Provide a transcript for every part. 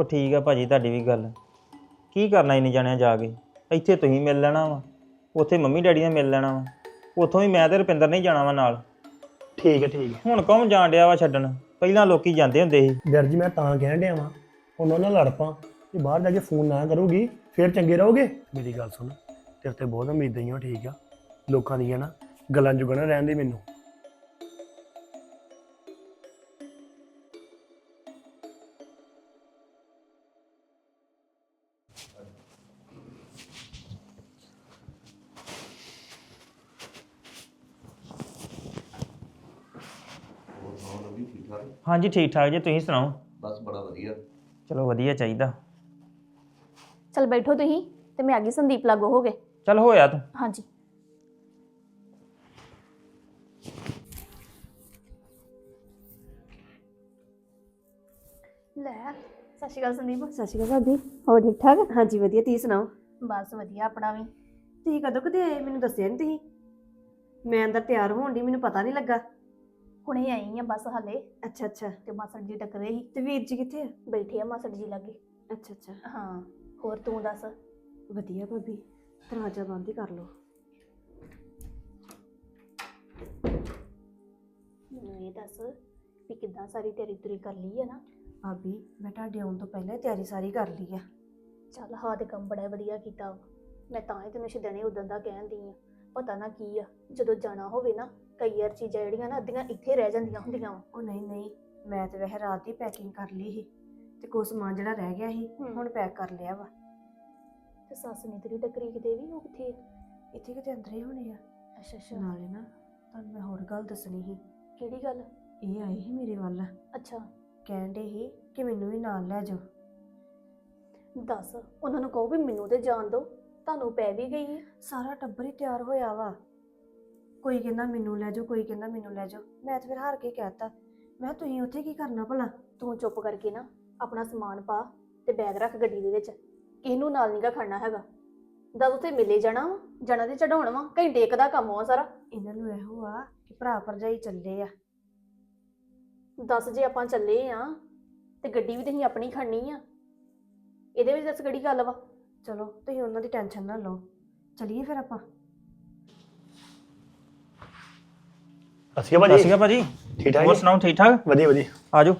ਉਹ ਠੀਕ ਆ ਭਾਜੀ ਤੁਹਾਡੀ ਵੀ ਗੱਲ। ਕੀ ਕਰਨਾ ਇੰਨੇ ਜਾਣਿਆ ਜਾ ਕੇ? ਇੱਥੇ ਤੁਸੀਂ ਮਿਲ ਲੈਣਾ ਵਾ। ਉੱਥੇ ਮੰਮੀ ਡੈਡੀ ਨੇ ਮਿਲ ਲੈਣਾ ਵਾ। ਉੱਥੋਂ ਵੀ ਮੈਂ ਤੇ ਰੁਪਿੰਦਰ ਨਹੀਂ ਜਾਣਾ ਵਾ ਨਾਲ। ਠੀਕ ਹੈ ਠੀਕ ਹੈ ਹੁਣ ਕੌਣ ਜਾਣ ਡਿਆ ਵਾ ਛੱਡਣ? ਪਹਿਲਾਂ ਲੋਕੀ ਜਾਂਦੇ ਹੁੰਦੇ ਸੀ। ਡਰ ਜੀ ਮੈਂ ਤਾਂ ਕਹਿਣ ਡਿਆ ਵਾਂ ਹੁਣ ਉਹਨਾਂ ਨਾਲ ਲੜ ਪਾਂ। ਕਿ ਬਾਹਰ ਜਾ ਕੇ ਫੋਨ ਨਾ ਕਰੂਗੀ ਫਿਰ ਚੰਗੇ ਰਹੋਗੇ? ਮੇਰੀ ਗੱਲ ਸੁਣ ਤੇਰੇ ਤੇ ਬਹੁਤ ਉਮੀਦਾਂ ਹੀ ਆ ਠੀਕ ਆ। ਲੋਕਾਂ ਦੀਆਂ ਨਾ ਗੱਲਾਂ ਜੁਗਣਾ ਰਹਿਣ ਦੇ ਮੈਨੂੰ। ਠੀਕ ਹਾਂਜੀ ਠੀਕ ਠਾਕ ਜੀ ਤੁਸੀਂ ਸੁਣਾਓ? ਬਸ ਬੜਾ ਵਧੀਆ। ਚਲੋ ਵਧੀਆ ਚਾਹੀਦਾ। ਚਲ ਬੈਠੋ ਤੁਸੀਂ ਤੇ ਮੈਂ ਆ ਗਈ ਸੰਦੀਪ ਲਾਗੋ ਹੋ ਗਏ ਚੱਲ ਹੋਇਆ ਤੂੰ। ਹਾਂਜੀ। ਲੈ ਸਤਿ ਸ਼੍ਰੀ ਅਕਾਲ ਸੰਦੀਪ। ਸਤਿ ਸ਼੍ਰੀ ਅਕਾਲ ਭਾਬੀ ਹੋਰ ਠੀਕ ਠਾਕ? ਹਾਂਜੀ ਵਧੀਆ ਤੁਸੀਂ ਸੁਣਾਓ? ਬਸ ਵਧੀਆ ਆਪਣਾ ਵੀ। ਤੁਸੀਂ ਕਦੋਂ ਕਦੇ ਆਏ? ਮੈਨੂੰ ਦੱਸਿਆ ਨਹੀਂ ਤੁਸੀਂ। ਮੈਂ ਅੰਦਰ ਤਿਆਰ ਹੋਣ ਦੀ ਮੈਨੂੰ ਪਤਾ ਨਹੀਂ ਲੱਗਾ। ਹੁਣੇ ਆਈ ਆ ਬਸ ਹਾਲੇ। ਅੱਛਾ ਅੱਛਾ। ਤੇ ਮਾਸੜ ਜੀ ਟੱਕਰੇ ਸੀ। ਤੇ ਵੀਰ ਜੀ ਕਿੱਥੇ ਆ? ਬੈਠੇ ਆ ਮਾਸੜ ਜੀ ਲਾਗੇ। ਅੱਛਾ ਅੱਛਾ। ਹਾਂ ਹੋਰ ਤੂੰ ਦੱਸ? ਵਧੀਆ ਭਾਬੀ ਦਰਵਾਜ਼ਾ ਬੰਦ ਹੀ ਕਰ ਲਓ। ਮੈਨੂੰ ਇਹ ਦੱਸ ਵੀ ਕਿੱਦਾਂ ਸਾਰੀ ਤਿਆਰੀ ਤੁਰੀ ਕਰ ਲਈ ਆ ਨਾ? ਭਾਬੀ ਮੈਂ ਤੁਹਾਡੇ ਆਉਣ ਤੋਂ ਪਹਿਲਾਂ ਹੀ ਤਿਆਰੀ ਸਾਰੀ ਕਰ ਲਈ ਆ। ਚੱਲ ਹਾਂ ਤੇ ਕੰਮ ਬੜਾ ਵਧੀਆ ਕੀਤਾ ਵਾ। ਮੈਂ ਤਾਂ ਹੀ ਤੈਨੂੰ ਛਦਣੇ ਉਦੋਂ ਦਾ ਕਹਿੰਦੀ ਆ। ਪਤਾ ਨਾ ਕੀ ਆ ਜਦੋਂ ਜਾਣਾ ਹੋਵੇ ਨਾ ਕਈ ਯਾਰ ਚੀਜ਼ਾਂ ਜਿਹੜੀਆਂ ਨਾ ਅੱਧੀਆਂ ਇੱਥੇ ਰਹਿ ਜਾਂਦੀਆਂ ਹੁੰਦੀਆਂ ਵਾ। ਉਹ ਨਹੀਂ ਨਹੀਂ ਮੈਂ ਤੇ ਵੈਸੇ ਰਾਤ ਹੀ ਪੈਕਿੰਗ ਕਰ ਲਈ ਸੀ ਤੇ ਕੋਈ ਸਮਾਨ ਜਿਹੜਾ ਰਹਿ ਗਿਆ ਸੀ ਹੂੰ। ਹੁਣ ਪੈਕ ਕਰ ਲਿਆ ਵਾ। ਤੇ ਸੱਸ ਨੇ ਤੇਰੀ ਟੱਕਰੀ ਕਿਤੇ ਵੀ ਉਹ ਕਿੱਥੇ? ਇੱਥੇ ਕਿਤੇ ਅੰਦਰ ਹੀ ਹੋਣੇ ਆ। ਅੱਛਾ ਅੱਛਾ। ਨਾਲੇ ਨਾ ਤੁਹਾਨੂੰ ਮੈਂ ਹੋਰ ਗੱਲ ਦੱਸਣੀ ਸੀ। ਕਿਹੜੀ ਗੱਲ? ਇਹ ਆਏ ਸੀ ਮੇਰੇ ਵੱਲ। ਅੱਛਾ। ਕਹਿੰਦੇ ਸੀ ਕਿ ਮੈਨੂੰ ਵੀ ਨਾਲ ਲੈ ਜਾਓ। ਦੱਸ ਉਹਨਾਂ ਨੂੰ ਕਹੋ ਵੀ ਮੈਨੂੰ ਤੇ ਜਾਣ ਦਿਓ ਤੁਹਾਨੂੰ ਪੈ ਵੀ ਗਈ ਹੈ ਸਾਰਾ ਟੱਬਰ ਹੀ ਤਿਆਰ ਹੋਇਆ ਵਾ। ਕੋਈ ਕਹਿੰਦਾ ਮੈਨੂੰ ਲੈ ਜਾਓ ਕੋਈ ਕਹਿੰਦਾ ਮੈਨੂੰ ਲੈ ਜਾਓ। ਮੈਂ ਤਾਂ ਫਿਰ ਹਾਰ ਕੇ ਕਹਿਤਾ ਮੈਂ ਕਿਹਾ ਤੁਸੀਂ ਉੱਥੇ ਕੀ ਕਰਨਾ ਭਲਾ? ਤੂੰ ਚੁੱਪ ਕਰਕੇ ਨਾ ਆਪਣਾ ਸਮਾਨ ਪਾ ਤੇ ਬੈਗ ਰੱਖ ਗੱਡੀ ਦੇ ਵਿੱਚ। ਕਿਸੇ ਨੂੰ ਨਾਲ ਨਹੀਂਗਾ ਖੜਨਾ ਹੈਗਾ? ਦਸ ਉੱਥੇ ਮਿਲੇ ਜਾਣਾ ਵਾ ਜਾਣਾ ਤੇ ਚੜਾਉਣ ਵਾ ਘੰਟੇ ਇੱਕ ਦਾ ਕੰਮ ਆ ਸਾਰਾ। ਇਹਨਾਂ ਨੂੰ ਇਹੋ ਆ ਕਿ ਭਰਾ ਭਰਜਾਈ ਚੱਲੇ ਆ। ਦੱਸ ਜੇ ਆਪਾਂ ਚੱਲੇ ਆ ਤੇ ਗੱਡੀ ਵੀ ਤੁਸੀਂ ਆਪਣੀ ਖੜਨੀ ਆ। ਇਹਦੇ ਵਿੱਚ ਦੱਸ ਕਿਹੜੀ ਗੱਲ ਵਾ? ਚਲੋ ਤੁਸੀਂ ਉਹਨਾਂ ਦੀ ਟੈਨਸ਼ਨ ਨਾ ਲਓ। ਚਲੀਏ ਫਿਰ ਆਪਾਂ। ਅਸੀਂ ਸਤਿ ਸ਼੍ਰੀ ਅਕਾਲ ਭਾਜੀ। ਠੀਕ ਠਾਕ ਹੋਰ ਜੀ? ਸੁਣਾਓ ਠੀਕ ਠਾਕ? ਵਧੀਆ ਵਧੀਆ। ਆਜੋ।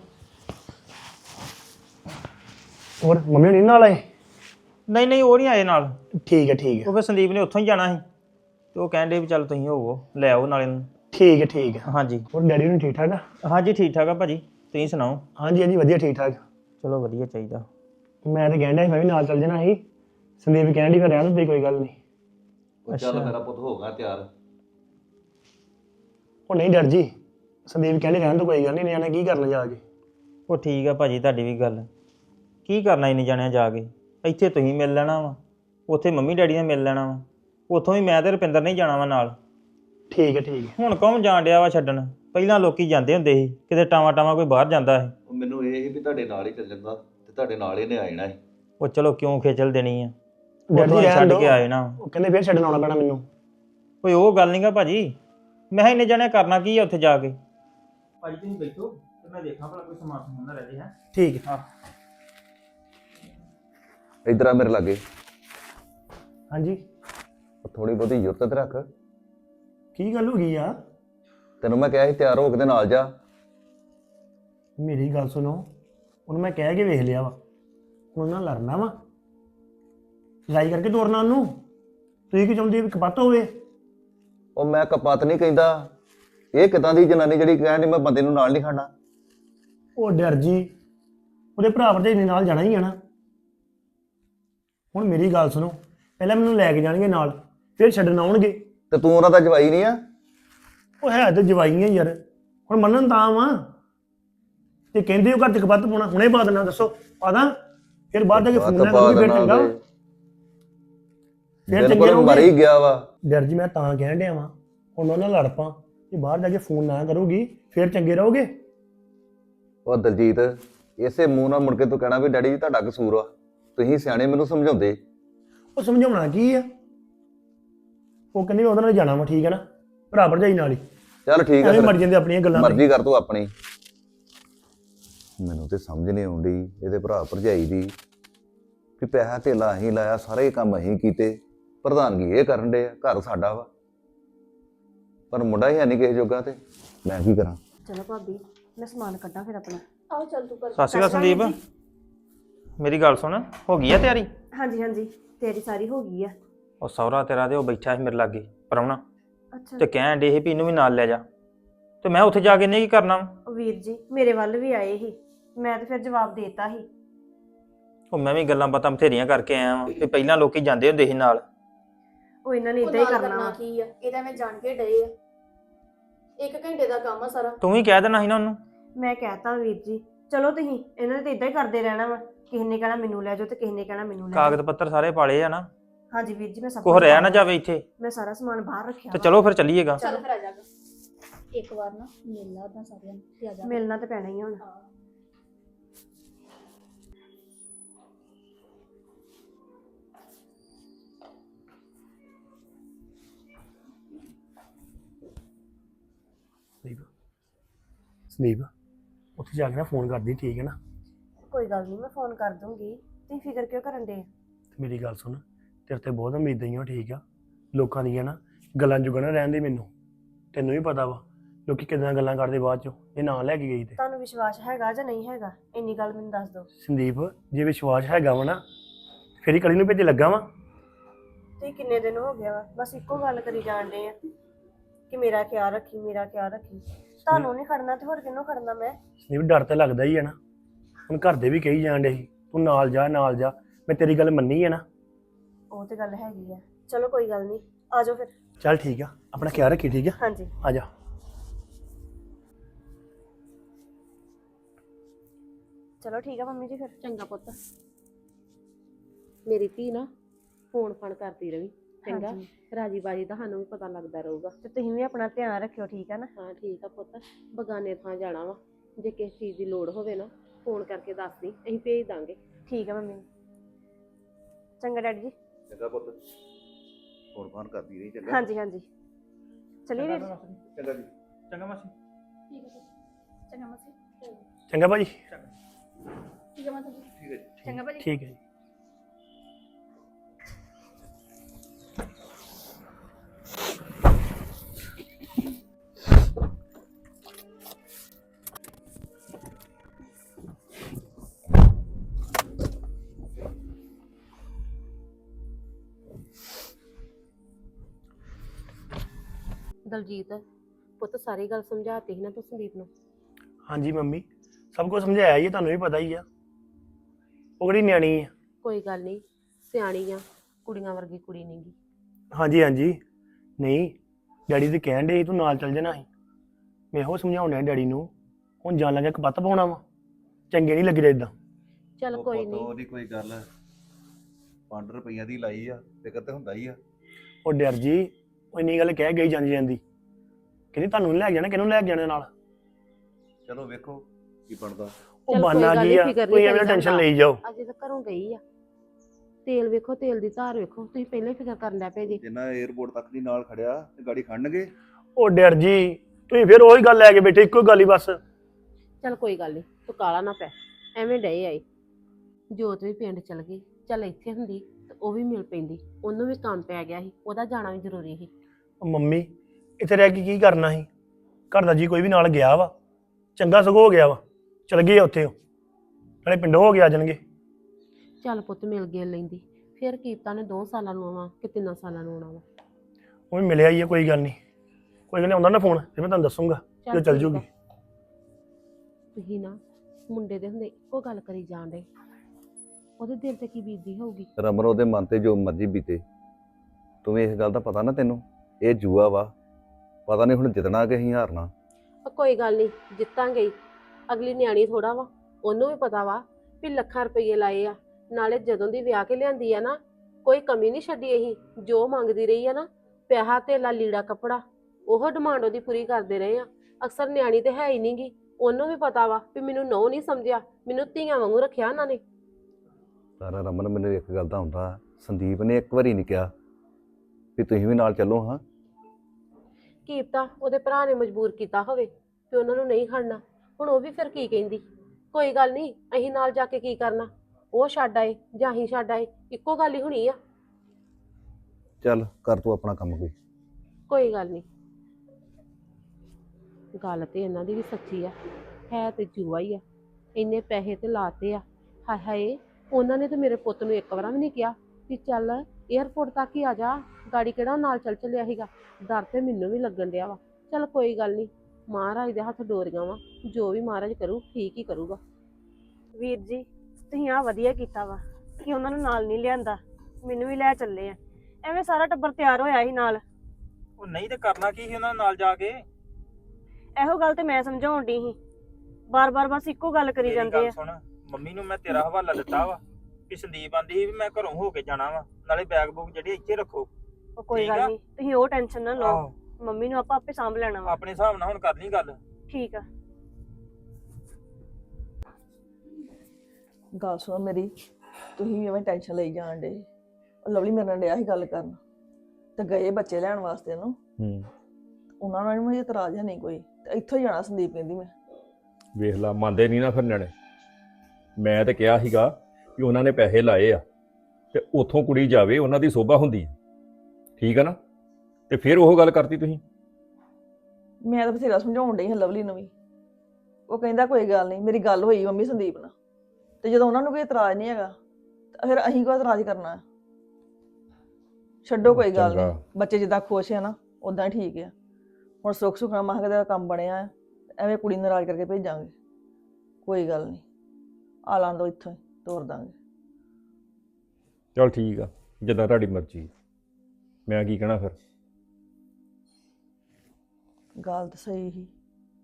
ਹੋਰ ਮੰਮੀ ਹੁਣੀ ਨਾਲ ਆਏ? ਨਹੀਂ ਨਹੀਂ ਉਹ ਨਹੀਂ ਆਏ ਨਾਲ। ਠੀਕ ਹੈ ਠੀਕ ਹੈ। ਉਹ ਫਿਰ ਸੰਦੀਪ ਨੇ ਉੱਥੋਂ ਹੀ ਜਾਣਾ ਸੀ। ਤੇ ਉਹ ਕਹਿੰਦੇ ਵੀ ਚੱਲ ਤੁਸੀਂ ਹੋਵੋ ਲੈ ਆਓ ਨਾਲੇ ਨੂੰ। ਠੀਕ ਹੈ ਠੀਕ ਹੈ। ਹਾਂਜੀ। ਹੋਰ ਡੈਡੀ ਨੂੰ ਠੀਕ ਠਾਕ ਆ? ਹਾਂਜੀ ਠੀਕ ਠਾਕ ਆ ਭਾਜੀ। ਤੁਸੀਂ ਸੁਣਾਓ? ਹਾਂਜੀ ਹਾਂਜੀ ਵਧੀਆ ਠੀਕ ਠਾਕ। ਚਲੋ ਵਧੀਆ ਚਾਹੀਦਾ। ਮੈਂ ਤਾਂ ਕਹਿਣ ਡਿਆ ਸੀ ਮੈਂ ਵੀ ਨਾਲ ਚੱਲ ਜਾਣਾ ਸੀ। ਸੰਦੀਪ ਕਹਿਣ ਡਈ ਮੈਂ ਰਹਿਣ ਦੇ ਕੋਈ ਗੱਲ ਨਹੀਂ। ਉਹ ਚੱਲ। ਮੇਰਾ ਪੁੱਤ ਹੋ ਗਿਆ ਤਿਆਰ। ਉਹ ਨਹੀਂ ਡਰ ਜੀ। ਸੰਦੀਪ ਕਹਿੰਦੇ ਰਹਿਣ ਤੋਂ ਕੋਈ ਗੱਲ ਨਹੀਂ ਨਿਆਣੇ ਕੀ ਕਰਨਾ ਜਾ ਕੇ। ਉਹ ਠੀਕ ਆ ਭਾਜੀ ਤੁਹਾਡੀ ਵੀ ਗੱਲ। ਕੀ ਕਰਨਾ ਇੰਨੇ ਜਾਣਿਆ ਜਾ ਕੇ? ਇੱਥੇ ਤੁਸੀਂ ਮਿਲ ਲੈਣਾ ਵਾ ਉੱਥੇ ਮੰਮੀ ਡੈਡੀ ਨੇ ਮਿਲ ਲੈਣਾ ਵਾ ਉੱਥੋਂ ਵੀ ਮੈਂ ਤੇ ਰੁਪਿੰਦਰ ਨਹੀਂ ਜਾਣਾ ਵਾ ਨਾਲ। ਠੀਕ ਹੈ ਠੀਕ ਹੈ ਹੁਣ ਕੌਣ ਜਾਣ ਡਿਆ ਵਾ ਛੱਡਣ? ਪਹਿਲਾਂ ਲੋਕੀ ਜਾਂਦੇ ਹੁੰਦੇ ਸੀ ਕਿਤੇ ਟਾਵਾ ਟਾਵਾ ਕੋਈ ਬਾਹਰ ਜਾਂਦਾ ਸੀ। ਉਹ ਮੈਨੂੰ ਇਹ ਸੀ ਵੀ ਤੁਹਾਡੇ ਨਾਲ ਹੀ ਚੱਲ ਜਾਂਦਾ ਤੇ ਤੁਹਾਡੇ ਨਾਲ ਹੀ ਨੇ ਆ ਜਾਣਾ ਸੀ। ਉਹ ਚਲੋ ਕਿਉਂ ਖੇਚਲ ਦੇਣੀ ਆ? ਉੱਥੋਂ ਹੀ ਰਹਿਣ ਛੱਡ ਦਿਓ। ਕੇ ਆਏ ਨਾ। ਉਹ ਕਹਿੰਦੇ ਫੇਰ ਛੱਡਣ ਆਉਣਾ ਪੈਣਾ ਮੈਨੂੰ। ਕੋਈ ਉਹ ਗੱਲ ਨਹੀਂਗਾ ਭਾਜੀ। ਮੈਂ ਕਿਹਾ ਇੰਨੇ ਜਾਣਿਆ ਕਰਨਾ ਕੀ ਆ ਉੱਥੇ ਜਾ ਕੇ? ਭਾਜੀ ਤੁਸੀਂ ਬੈਠੋ ਤੇ ਮੈਂ ਦੇਖਾਂ ਭਲਾ ਕੋਈ ਸਮਾਨ ਸਮੂਨ ਨਾ ਰਹਿ ਜੇ ਹੈ। ਠੀਕ ਹੈ। ਹਾਂ। ਇਧਰ ਆ ਮੇਰੇ ਲਾਗੇ। ਹਾਂਜੀ। ਥੋੜੀ ਬਹੁਤੀ ਜੁਰਤ ਤੇ ਰੱਖ। ਕੀ ਗੱਲ ਹੋ ਗਈ ਆ? ਤੈਨੂੰ ਮੈਂ ਕਿਹਾ ਸੀ ਤਿਆਰ ਹੋ ਕੇ ਤੇ ਨਾਲ ਜਾ। ਮੇਰੀ ਗੱਲ ਸੁਣੋ ਉਹਨੂੰ ਮੈਂ ਕਹਿ ਕੇ ਵੇਖ ਲਿਆ ਵਾ। ਹੁਣ ਨਾਲ ਲੜਨਾ ਵਾ। ਲੜਾਈ ਕਰਕੇ ਤੋਰਨਾ ਉਹਨੂੰ। ਤੁਸੀਂ ਕੀ ਚਾਹੁੰਦੇ ਹੋ ਵੀ ਕਪੱਤ ਹੋਵੇ? ਉਹ ਮੈਂ ਕਪੱਤ ਨਹੀਂ ਕਹਿੰਦਾ। ਇਹ ਕਿਦਾਂ ਦੀ ਜਨਾਨੀ ਜਿਹੜੀ ਡਈ ਮੈਂ ਬੰਦੇ ਨੂੰ ਨਾਲ ਨਹੀਂ ਖੜਨਾ ਉਹ ਡਰ ਜੀ ਉਹਦੇ ਭਰਾ ਭਰਜਾਈ ਨੇ ਨਾਲ ਜਾਣਾ ਹੀ ਨਾ। ਹੁਣ ਮੇਰੀ ਗੱਲ ਸੁਣੋ ਪਹਿਲਾਂ ਮੈਨੂੰ ਲੈ ਕੇ ਜਾਣਗੇ ਨਾਲ ਫਿਰ ਛੱਡਣ ਆਉਣਗੇ। ਤੇ ਤੂੰ ਉਹਨਾਂ ਦਾ ਜਵਾਈ ਨਹੀਂ ਆ? ਉਹ ਹੈ ਤੇ ਜਵਾਈਆਂ ਯਾਰ ਹੁਣ ਮੰਨਣ ਤਾਂ ਵਾ ਤੇ ਕਹਿੰਦੇ ਉਹ ਘਰ ਚ ਕਪੱਤ ਪਾਉਣਾ ਹੁਣੇ ਪਾ ਦੇਣਾ ਦੱਸੋ ਪਾਦਾ ਫਿਰ ਬਾਅਦ ਕੇ ਫੋਨ ਨਾ ਕਰੂਗੀ ਫਿਰ ਚੰਗਾ। ਵਾ। ਫਿਰ ਚੰਗੇ ਬਿਲਕੁਲ ਮਰ ਰਹੋਗੇ ਹੀ ਗਿਆ ਵਾ। ਡਰ ਜੀ ਮੈਂ ਤਾਂ ਕਹਿਣ ਡਿਆ ਵਾਂ ਹੁਣ ਉਹਨਾਂ ਨਾਲ ਲੜ ਪਾਂ ਕਿ ਬਾਹਰ ਜਾ ਕੇ ਫੋਨ ਨਾ ਕਰੂਗੀ ਫਿਰ ਚੰਗੇ ਰਹੋਗੇ? ਉਹ ਦਲਜੀਤ ਇਸੇ ਮੂੰਹ ਨਾਲ ਮੁੜ ਕੇ ਤੂੰ ਕਹਿਣਾ ਵੀ ਡੈਡੀ ਜੀ ਤੁਹਾਡਾ ਕਸੂਰ ਆ। ਤੁਸੀਂ ਸਿਆਣੇ ਮੈਨੂੰ ਸਮਝਾਉਂਦੇ। ਉਹ ਸਮਝਾਉਣਾ ਕੀ ਆ? ਉਹ ਕਹਿੰਦੇ ਉਹਦੇ ਨਾਲ ਜਾਣਾ ਵਾ ਠੀਕ ਹੈ ਨਾ? ਭਰਾ ਭਰਜਾਈ ਨਾਲ ਹੀ। ਚੱਲ ਠੀਕ ਆ ਐਵੇਂ ਮਰ ਜਾਂਦੇ ਆਪਣੀਆਂ ਗੱਲਾਂ ਤੇ। ਮਰਜ਼ੀ ਕਰ ਤੂੰ ਆਪਣੀ। ਮੈਨੂੰ ਤੇ ਸਮਝ ਨਹੀਂ ਆਉਂਦੀ ਇਹਦੇ ਭਰਾ ਭਰਜਾਈ ਦੀ ਵੀ ਪੈਸਾ ਧੇਲਾ ਅਸੀਂ ਲਾਇਆ ਸਾਰੇ ਕੰਮ ਅਸੀਂ ਕੀਤੇ। ਪ੍ਰਧਾਨਗੀ ਇਹ ਕਰਨ ਦੇ ਘਰ ਸਾਡਾ ਵਾ। ਪਰ ਮੁੰਡਾ ਹੀ ਹੈ ਨਹੀਂ ਕਿਸੇ ਜੋਗਾ ਤੇ ਮੈਂ ਕੀ ਕਰਾਂ? ਚਲੋ ਭਾਬੀ ਮੈਂ ਸਮਾਨ ਕੱਢਾਂ ਫਿਰ ਆਪਣਾ। ਆਓ ਚੱਲ ਤੂੰ ਕਰ ਸਤਿ ਸ਼੍ਰੀ ਅਕਾਲ ਸੰਦੀਪ। ਮੇਰੀ ਗੱਲ ਸੁਣ ਹੋ ਗਈ ਆ ਤਿਆਰੀ? ਹਾਂਜੀ ਹਾਂਜੀ ਤੇਰੀ ਸਾਰੀ ਹੋ ਗਈ ਆ। ਉਹ ਸਹੁਰਾ ਤੇਰਾ ਤੇ ਉਹ ਬੈਠਾ ਸੀ ਮੇਰੇ ਲਾਗੇ ਪਰਾਉਣਾ। ਅੱਛਾ। ਤੇ ਕਹਿਣ ਡੇ ਸੀ ਵੀ ਇਹਨੂੰ ਵੀ ਨਾਲ ਲੈ ਜਾ। ਤੇ ਮੈਂ ਉੱਥੇ ਜਾ ਕੇ ਇਹਨੇ ਕੀ ਕਰਨਾ ਵਾ? ਉਹ ਵੀਰ ਜੀ ਮੇਰੇ ਵੱਲ ਵੀ ਆਏ ਸੀ। ਮੈਂ ਤਾਂ ਫਿਰ ਜਵਾਬ ਦੇਤਾ ਸੀ। ਉਹ ਮੈਂ ਵੀ ਗੱਲਾਂ ਬਾਤਾਂ ਬਥੇਰੀਆਂ ਕਰਕੇ ਆਇਆ ਵਾਂ ਵੀ ਪਹਿਲਾਂ ਲੋਕੀ ਜਾਂਦੇ ਹੁੰਦੇ ਸੀ ਨਾਲ। ਉਹ ਇਹਨਾਂ ਨੇ ਇਦਾਂ ਹੀ ਕਰਨਾ ਵਾ। ਕੀ ਆ? ਇਹਦਾ ਮੈਂ ਜਾਣ ਕੇ ਡਏ ਆ। ਇੱਕ ਘੰਟੇ ਦਾ ਕੰਮ ਆ ਸਾਰਾ। ਤੂੰ ਵੀ ਕਹਿ ਦੇਣਾ ਸੀ ਨਾ ਉਹਨੂੰ। ਮੈਂ ਕਹਿਤਾ ਵੀਰ ਜੀ ਚਲੋ ਤੁਸੀਂ ਇਹਨਾਂ ਨੇ ਤਾਂ ਇਦਾਂ ਹੀ ਕਰਦੇ ਰਹਿਣਾ ਵਾ। ਕਿਸੇ ਨੇ ਕਹਿਣਾ ਮੈਨੂੰ ਲੈ ਜਾਓ ਤੇ ਕਿਸੇ ਨੇ ਕਹਿਣਾ ਮੈਨੂੰ ਲੈ ਕਾਗਜ਼ ਜਾਓ। ਪੱਤਰ ਸਾਰੇ ਪਾਲੇ ਆ ਨਾ। ਹਾਂਜੀ ਵੀਰ ਜੀ ਮੈਂ ਸਭ ਕੋਹ ਕੁਝ ਰਹਿ ਨਾ ਜਾਵੇ ਇੱਥੇ। ਮੈਂ ਸਾਰਾ ਸਮਾਨ ਬਾਹਰ ਰੱਖਿਆ ਤੇ ਵਾ। ਚਲੋ ਫਿਰ ਚੱਲੀਏਗਾ। ਚੱਲ ਫਿਰ ਆ ਜਾ। ਇੱਕ ਵਾਰ ਨਾ ਮਿਲ ਲਾ ਉਦਾਂ ਸਾਰਿਆਂ ਨੂੰ। ਤੇ ਆ ਜਾ। ਮਿਲਣਾ ਤਾਂ ਪੈਣਾ ਹੀ ਹੁਣ। ਹਾਂ। ਸੰਦੀਪ ਉੱਥੇ ਜਾ ਕੇ ਨਾ ਫੋਨ ਕਰਦੀ ਠੀਕ ਹੈ ਨਾ? ਕੋਈ ਗੱਲ ਨਹੀਂ ਮੈਂ ਫੋਨ ਕਰ ਦੂੰਗੀ। ਤੁਸੀਂ ਫਿਕਰ ਕਿਉਂ ਕਰਨ ਦੇ ਤੇ ਮੇਰੀ ਗੱਲ ਸੁਣ ਤੇਰੇ ਤੇ ਬਹੁਤ ਉਮੀਦਾਂ ਹੀ ਆ ਠੀਕ ਆ? ਲੋਕਾਂ ਦੀਆਂ ਨਾ ਗੱਲਾਂ ਜੁਗਣਾ ਰਹਿਣ ਦੇ ਮੈਨੂੰ। ਤੈਨੂੰ ਵੀ ਪਤਾ ਵਾ ਲੋਕੀ ਕਿਦਾਂ ਗੱਲਾਂ ਕਰਦੇ ਬਾਅਦ ਚੋਂ ਇਹ ਨਾਂ ਲੈ ਕੇ ਗਈ ਤੇ। ਤੁਹਾਨੂੰ ਵਿਸ਼ਵਾਸ ਹੈਗਾ ਜਾਂ ਨਹੀਂ ਹੈਗਾ? ਇੰਨੀ ਗੱਲ ਮੈਨੂੰ ਦੱਸ ਦਿਓ। ਸੰਦੀਪ ਜੇ ਵਿਸ਼ਵਾਸ ਹੈਗਾ ਵਾ ਨਾ ਫਿਰ ਹੀ ਕਲੀ ਨੂੰ ਭੇਜੇ ਲੱਗਾ ਵਾ। ਤੁਸੀਂ ਕਿੰਨੇ ਦਿਨ ਹੋ ਗਿਆ ਵਾ? ਬਸ ਇੱਕੋ ਗੱਲ ਕਰੀ ਜਾਂਦੇ ਆ ਕਿ ਮੇਰਾ ਖਿਆਲ ਰੱਖੀ ਮੇਰਾ ਖਿਆਲ ਰੱਖੀ। ਤੁਹਾਨੂੰ ਨਹੀਂ ਖੜਨਾ ਤੇ ਹੋਰ ਕਿਹਨੂੰ ਖੜਨਾ ਮੈਂ? ਸੰਦੀਪ ਡਰ ਤਾਂ ਲੱਗਦਾ ਹੀ ਹੈ ਨਾ। ਹੁਣ ਘਰ ਦੇ ਵੀ ਕਹੀ ਜਾਣ ਡੇ ਸੀ ਤੂੰ ਨਾਲ ਜਾ ਨਾਲ ਜਾ। ਮੈਂ ਤੇਰੀ ਗੱਲ ਮੰਨੀ ਹੈ ਨਾ? ਉਹ ਤੇ ਗੱਲ ਹੈਗੀ ਆ। ਚਲੋ ਕੋਈ ਗੱਲ ਨਹੀਂ ਆ ਜਾਓ ਫਿਰ। ਚੱਲ ਠੀਕ ਆ ਆਪਣਾ ਖਿਆਲ ਰੱਖੀ ਠੀਕ ਆ? ਹਾਂਜੀ। ਆ ਜਾ। ਚਲੋ ਠੀਕ ਆ ਮੰਮੀ ਜੀ ਫਿਰ। ਚੰਗਾ ਪੁੱਤ। ਮੇਰੀ ਧੀ ਨਾ ਫੋਨ ਫਾਨ ਕਰਦੀ ਰਵੀ। ਚੰਗਾ? ਹਾਂਜੀ। ਰਾਜੀ ਬਾਜੀ ਦਾ ਸਾਨੂੰ ਵੀ ਪਤਾ ਲੱਗਦਾ ਰਹੂਗਾ। ਤੇ ਤੁਸੀਂ ਵੀ ਆਪਣਾ ਧਿਆਨ ਰੱਖਿਓ ਠੀਕ ਆ ਨਾ? ਹਾਂ ਠੀਕ ਆ ਪੁੱਤ। ਬਗਾਨੇ ਥਾਂ ਜਾਣਾ ਵਾ। ਜੇ ਕਿਸੇ ਚੀਜ਼ ਦੀ ਲੋੜ ਹੋਵੇ ਨਾ ਫੋਨ ਕਰਕੇ ਦੱਸ ਦੀ। ਅਸੀਂ ਭੇਜ ਦਾਂਗੇ। ਠੀਕ ਆ ਮੰਮੀ। ਚੰਗਾ ਡੈਡੀ ਜੀ। ਚੰਗਾ ਪੁੱਤ। ਫੋਨ ਫਾਨ ਕਰਦੀ ਰਹੀ ਚੰਗਾ। ਹਾਂਜੀ ਹਾਂਜੀ। ਚਲਿਏ ਵੀਰ ਚੰਗਾ ਜੀ। ਚੰਗਾ ਮਾਸੀ। ਠੀਕ ਹੈ ਪੁੱਤ। ਚੰਗਾ ਮਾਸੀ। ਚੰਗਾ। ਭਾਜੀ। ਠੀਕ ਹੈ ਮਾਸੀ ਠੀਕ ਹੈ ਜੀ। ਚੰਗਾ ਭਾਜੀ। ਠੀਕ ਹੈ ਜੀ। ਦਲਜੀਤ ਪੁੱਤ ਸਾਰੀ ਗੱਲ ਸਮਝਾਤੀ ਸੀ ਨਾ ਤੂੰ ਸੰਦੀਪ ਨੂੰ। ਹਾਂਜੀ ਮੰਮੀ ਸਭ ਕੁਝ ਸਮਝਾਇਆ ਹੀ ਹੈ ਤੁਹਾਨੂੰ ਵੀ ਪਤਾ ਹੀ ਆ। ਉਹ ਕਿਹੜੀ ਨਿਆਣੀ ਆ? ਕੋਈ ਗੱਲ ਨਹੀਂ ਸਿਆਣੀ ਆ ਕੁੜੀਆਂ ਵਰਗੀ ਕੁੜੀ ਨਹੀਂਗੀ ਹਾਂਜੀ ਹਾਂਜੀ। ਨਹੀਂ ਡੈਡੀ ਤੇ ਕਹਿਣ ਦੇ ਤੂੰ ਨਾਲ ਚੱਲ ਜਾਣਾ ਸੀ। ਮੈਂ ਇਹੋ ਸਮਝਾਉਣ ਡਿਆ ਡੈਡੀ ਨੂੰ ਹੁਣ ਜਾਣ ਲੱਗਾ ਕਪੱਤ ਪਾਉਣਾ ਵਾ ਚੰਗੇ ਨਹੀਂ ਲੱਗਦੇ ਇਦਾਂ ਚੱਲ ਉਹ ਕੋਈ ਪੁੱਤ, ਨਹੀਂ। ਉਹਦੀ ਕੋਈ ਗੱਲ 5 ਰੁਪਈਆ ਦੀ ਲਾਈ ਆ ਫਿਕਰ ਤੇ ਹੁੰਦਾ ਹੀ ਆ। ਉਹ ਡਰ ਜੀ ਉਹ ਇੰਨੀ ਗੱਲ ਕਹਿ ਗਈ ਜਾਂਦੀ ਜਾਂਦੀ ਕਹਿੰਦੀ ਤੁਹਾਨੂੰ ਲੈ ਕੇ ਜਾਣਾ ਕਿਹਨੂੰ ਲੈ ਕੇ ਜਾਣਾ ਨਾਲ? ਚਲੋ ਵੇਖੋ ਕੀ ਬਣਦਾ। ਉਹ ਚੱਲ ਕੋਈ ਬਾਨਾ ਗੱਲ ਕੀ ਨੀ, ਆ? ਫਿਕਰ ਨੀ ਕੋਈ ਐਵੇਂ ਕਰੀ ਟੈਨਸ਼ਨ ਜਾਂਦਾ। ਲਈ ਜਾਓ। ਅਜੇ ਤਾਂ ਘਰੋਂ ਗਈ ਆ। ਤੇਲ ਵੇਖੋ ਤੇਲ ਦੀ ਧਾਰ ਵੇਖੋ ਤੁਸੀਂ ਪਹਿਲਾਂ ਹੀ ਫਿਕਰ ਕਰਨ ਲੱਗ ਪਏ ਜੀ। ਜਿੰਨਾ 에어ਪੋਰਟ ਤੱਕ ਨਹੀਂ ਨਾਲ ਖੜਿਆ ਤੇ ਗਾੜੀ ਖੜਨਗੇ? ਉਹ ਡਰ ਜੀ ਤੁਸੀਂ ਫਿਰ ਉਹੀ ਗੱਲ ਲੈ ਕੇ ਬੈਠੇ ਇੱਕੋ ਹੀ ਗੱਲ ਹੀ ਬਸ। ਚੱਲ ਕੋਈ ਗੱਲ ਨਹੀਂ ਤੂੰ ਕਾਲਾ ਨਾ ਪੈ। ਐਵੇਂ ਡਏ ਆਈ। ਜੋਤ ਵੀ ਪਿੰਡ ਚਲ ਗਈ। ਚੱਲ ਇੱਥੇ ਹੁੰਦੀ ਤੇ ਉਹ ਵੀ ਮਿਲ ਪੈਂਦੀ। ਉਹਨੂੰ ਵੀ ਕੰਮ ਪੈ ਗਿਆ ਸੀ। ਉਹਦਾ ਜਾਣਾ ਵੀ ਜ਼ਰੂਰੀ ਸੀ। ਮੰਮੀ ਇੱਥੇ ਰਹਿ ਕੇ ਕੀ ਕਰਨਾ ਸੀ? ਘਰ ਦਾ ਜੀ ਕੋਈ ਵੀ ਨਾਲ ਗਿਆ ਵਾ। ਚੰਗਾ ਸਗੋਂ ਹੋ ਗਿਆ ਵਾ। ਚਲ ਗਏ ਆ ਉੱਥੇ ਉਹ। ਨਾਲੇ ਪਿੰਡੋਂ ਹੋ ਕੇ ਆ ਜਾਣਗੇ। ਚੱਲ ਪੁੱਤ ਮਿਲ ਗਿਆ ਲੈਂਦੀ। ਫਿਰ ਕੀਪਤਾ ਨੇ 2 ਸਾਲਾਂ ਨੂੰ ਆਵਾਂ ਕਿ 3 ਸਾਲਾਂ ਨੂੰ ਆਉਣਾ ਵਾ। ਉਹ ਵੀ ਮਿਲਿਆ ਹੀ ਆ ਕੋਈ ਗੱਲ ਨਹੀਂ। ਕੋਈ ਗੱਲ ਨਹੀਂ ਆਉਂਦਾ ਨਾ ਫੋਨ ਤੇ ਮੈਂ ਤੁਹਾਨੂੰ ਦੱਸੂਗਾ ਚੱਲ ਠੀਕ ਜੂਗੀ। ਆ। ਤੁਸੀਂ ਨਾ ਮੁੰਡੇ ਦੇ ਹੁੰਦੇ ਇੱਕੋ ਗੱਲ ਕਰੀ ਜਾਂਦੇ ਉਹਦੇ ਦਿਲ ਤੇ ਕੀ ਬੀਤਦੀ ਹੋਊਗੀ? ਰਮਨ ਉਹਦੇ ਮਨ ਤੇ ਜੋ ਮਰਜ਼ੀ ਬੀਤੇ। ਤੂੰ ਵੀ ਇਸ ਗੱਲ ਦਾ ਪਤਾ ਨਾ ਤੈਨੂੰ ਇਹ ਜੂਆ ਵਾ। ਪਤਾ ਨਹੀਂ ਹੁਣ ਜਿੱਤਣਾ ਕਿ ਅਸੀਂ ਹਾਰਨਾ। ਉਹ ਕੋਈ ਗੱਲ ਨਹੀਂ ਜਿੱਤਾਂਗੇ ਹੀ। ਅਗਲੀ ਨਿਆਣੀ ਥੋੜਾ ਵਾ ਉਹਨੂੰ ਵੀ ਪਤਾ ਵਾ ਵੀ ਲੱਖਾਂ ਰੁਪਏ ਲਾਏ ਆ। ਨਾਲੇ ਜਦੋਂ ਦੀ ਵਿਆਹ ਕੇ ਲਿਆਂਦੀ ਆ ਨਾ ਕੋਈ ਕਮੀ ਨਹੀਂ ਛੱਡੀ ਇਹੀ ਜੋ ਮੰਗਦੀ ਰਹੀ ਆ ਨਾ ਪਿਆਹਾ ਧੇਲਾ ਲੀੜਾ ਕੱਪੜਾ ਉਹ ਡਿਮਾਂਡ ਉਹਦੀ ਪੂਰੀ ਕਰਦੇ ਰਹੇ ਆ। ਅਕਸਰ ਨਿਆਣੀ ਤੇ ਹੈ ਹੀ ਨਹੀਂਗੀ ਉਹਨੂੰ ਵੀ ਪਤਾ ਵਾ ਵੀ ਮੈਨੂੰ ਨੋ ਨਹੀਂ ਸਮਝਿਆ ਮੈਨੂੰ ਧੀਆਂ ਵਾਂਗੂ ਰੱਖਿਆ ਉਹਨਾਂ ਨੇ। ਸਾਰਾ ਰਮਨ ਮੈਨੂੰ ਇੱਕ ਗੱਲ ਤਾਂ ਹੁੰਦਾ ਸੰਦੀਪ ਨੇ ਇੱਕ ਵਾਰੀ ਨਹੀਂ ਕਿਹਾ ਵੀ ਤੁਸੀਂ ਵੀ ਨਾਲ ਚੱਲੋ ਹਾਂ। ਕੀਪਤਾ ਉਹਦੇ ਭਰਾ ਨੇ ਮਜਬੂਰ ਕੀਤਾ ਹੋਵੇ ਕਿ ਉਹਨਾਂ ਨੂੰ ਨਹੀਂ ਖੜਨਾ। ਹੁਣ ਉਹ ਵੀ ਫਿਰ ਕੀ ਕਹਿੰਦੀ? ਕੋਈ ਗੱਲ ਨਹੀਂ ਅਸੀਂ ਨਾਲ ਜਾ ਕੇ ਕੀ ਕਰਨਾ? ਉਹ ਛੱਡ ਆਏ ਜਾਂ ਅਸੀਂ ਛੱਡ ਆਏ ਇੱਕੋ ਗੱਲ ਹੀ ਹੋਣੀ ਆ। ਚੱਲ ਕਰ ਤੂੰ ਆਪਣਾ ਕੰਮ ਕੋਈ। ਕੋਈ ਗੱਲ ਨਹੀਂ। ਗੱਲ ਤੇ ਇਹਨਾਂ ਦੀ ਵੀ ਸੱਚੀ ਆ ਹੈ ਤੇ ਜੂਆ ਹੀ ਆ। ਇੰਨੇ ਪੈਸੇ ਤੇ ਲਾਤੇ ਆ। ਹਾਏ ਹਾਏ ਉਹਨਾਂ ਨੇ ਤੇ ਮੇਰੇ ਪੁੱਤ ਨੂੰ ਇੱਕ ਵਾਰ ਵੀ ਨਹੀਂ ਕਿਹਾ ਕਿ ਚੱਲ 에ਅਰਪੋਰਟ ਤੱਕ ਹੀ ਆ ਜਾ। ਗਾੜੀ ਕਿਹੜਾ ਨਾਲ ਚੱਲ ਚੱਲਿਆ ਸੀਗਾ। ਡਰ ਤੇ ਮੈਨੂੰ ਵੀ ਲੱਗਣ ਡਿਆ ਵਾ। ਚੱਲ ਕੋਈ ਗੱਲ ਨਹੀਂ ਮਹਾਰਾਜ ਦੇ ਹੱਥ ਡੋਰੀਆਂ ਵਾ। ਜੋ ਵੀ ਮਹਾਰਾਜ ਕਰੂ ਠੀਕ ਹੀ ਕਰੂਗਾ। ਵੀਰ ਜੀ ਤੁਸੀਂ ਆ ਵਧੀਆ ਕੀਤਾ ਵਾ ਕਿ ਉਹਨਾਂ ਨੂੰ ਨਾਲ ਨਹੀਂ ਲਿਆਂਦਾ। ਮੈਨੂੰ ਵੀ ਲੈ ਚੱਲੇ ਆ। ਐਵੇਂ ਸਾਰਾ ਟੱਬਰ ਤਿਆਰ ਹੋਇਆ ਸੀ ਨਾਲ। ਉਹ ਨਹੀਂ ਤੇ ਕਰਨਾ ਕੀ ਸੀ ਉਹਨਾਂ ਨਾਲ ਜਾ ਕੇ? ਇਹੋ ਗੱਲ ਤੇ ਮੈਂ ਸਮਝਾਉਣ ਦੀ ਸੀ। ਬਾਰ-ਬਾਰ ਬਸ ਇੱਕੋ ਗੱਲ ਕਰੀ ਮੇਰੀ ਜਾਂਦੇ ਆ। ਸੁਣ ਮੰਮੀ ਨੂੰ ਮੈਂ ਤੇਰਾ ਹਵਾਲਾ ਦਿੱਤਾ ਵਾ। ਕਿ ਸੰਦੀਪ ਆਂਦੀ ਸੀ ਵੀ ਮੈਂ ਘਰੋਂ ਹੋ ਕੇ ਜਾਣਾ ਵਾ ਨਾਲੇ ਬੈਗ ਬੁੱਕ ਜਿਹੜੀ ਇੱਥੇ ਰੱਖੋ। ਉਹ ਕੋਈ ਠੀਕ ਗੱਲ ਆ। ਨਹੀਂ ਤੁਸੀਂ ਉਹ ਟੈਨਸ਼ਨ ਨਾ ਲਓ। ਆਹੋ। ਮੰਮੀ ਨੂੰ ਆਪਾਂ ਆਪੇ ਸਾਂਭ ਲੈਣਾ ਵਾ। ਆਪਣੇ ਹਿਸਾਬ ਨਾਲ ਹੁਣ ਕਰ ਲਈ ਗੱਲ। ਠੀਕ ਆ। ਗੱਲ ਸੁਣੋ ਮੇਰੀ ਤੁਸੀਂ ਵੀ ਐਵੇਂ ਟੈਨਸ਼ਨ ਲਈ ਜਾਣ ਡੇ ਉਹ ਲਵਲੀ ਮੇਰੇ ਨਾਲ ਡਿਆ ਸੀ ਗੱਲ ਕਰਨ। ਤੇ ਗਏ ਬੱਚੇ ਲੈਣ ਵਾਸਤੇ ਨੂੰ ਹੂੰ। ਉਹਨਾਂ ਨਾਲ ਮੈਨੂੰ ਇਤਰਾਜ਼ ਹੈ ਨਹੀਂ ਕੋਈ। ਤੇ ਇੱਥੋਂ ਹੀ ਜਾਣਾ ਸੰਦੀਪ ਕਹਿੰਦੀ ਮੈਂ। ਵੇਖ ਲਾ ਮੰਨਦੇ ਨਹੀਂ ਨਾ ਫਿਰ ਨਿਆਣੇ। ਮੈਂ ਤੇ ਕਿਹਾ ਸੀਗਾ ਕਿ ਉਹਨਾਂ ਨੇ ਪੈਸੇ ਲਾਏ ਆ ਤੇ ਉੱਥੋਂ ਕੁੜੀ ਜਾਵੇ ਉਹਨਾਂ ਦੀ ਸੋਭਾ ਹੁੰਦੀ ਹੈ ਠੀਕ ਹੈ ਨਾ? ਤੇ ਫਿਰ ਉਹ ਗੱਲ ਕਰਤੀ ਤੁਸੀਂ? ਮੈਂ ਤਾਂ ਬਥੇਰਾ ਸਮਝਾਉਣ ਡਈ ਹਾਂ ਲਵਲੀ ਨੂੰ ਵੀ। ਉਹ ਕਹਿੰਦਾ ਕੋਈ ਗੱਲ ਨਹੀਂ ਮੇਰੀ ਗੱਲ ਹੋਈ ਮੰਮੀ ਸੰਦੀਪ ਨਾਲ। ਤੇ ਜਦੋਂ ਉਹਨਾਂ ਨੂੰ ਕੋਈ ਇਤਰਾਜ਼ ਨਹੀਂ ਹੈਗਾ ਤਾਂ ਫਿਰ ਅਸੀਂ ਕੋਈ ਇਤਰਾਜ਼ ਕਰਨਾ? ਹੈ? ਛੱਡੋ ਕੋਈ ਗੱਲ ਨਹੀਂ। ਚੰਗਾ। ਬੱਚੇ ਜਿੱਦਾਂ ਖੁਸ਼ ਆ ਨਾ ਉਦਾਂ ਹੀ ਠੀਕ ਆ। ਹੁਣ ਸੁੱਖ ਸੁੱਖ ਨਾਲ ਮਾਂ ਦਾ ਕੰਮ ਬਣਿਆ ਹੈ, ਐਵੇਂ ਕੁੜੀ ਨੂੰ ਨਾਰਾਜ਼ ਕਰਕੇ ਭੇਜਾਂਗੇ। ਕੋਈ ਗੱਲ ਨਹੀਂ। ਆ ਲਾਂ ਦੋ ਇੱਥੋਂ ਹੀ। ਤੋਰ ਦਾਂਗੇ। ਚਲ ਠੀਕ ਆ ਜਿੱਦਾਂ ਤੁਹਾਡੀ ਮਰਜ਼ੀ। ਮੈਂ ਕੀ ਕਹਿਣਾ ਫਿਰ? ਗੱਲ ਤਾਂ ਸਹੀ ਹੀ